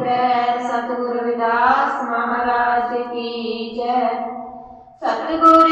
ਪੈ ਸਤਿਗੁਰ ਵਿਦਾਸ ਮਹਾਰਾਜ ਕੀ ਜੈ ਸਤਿਗੁਰ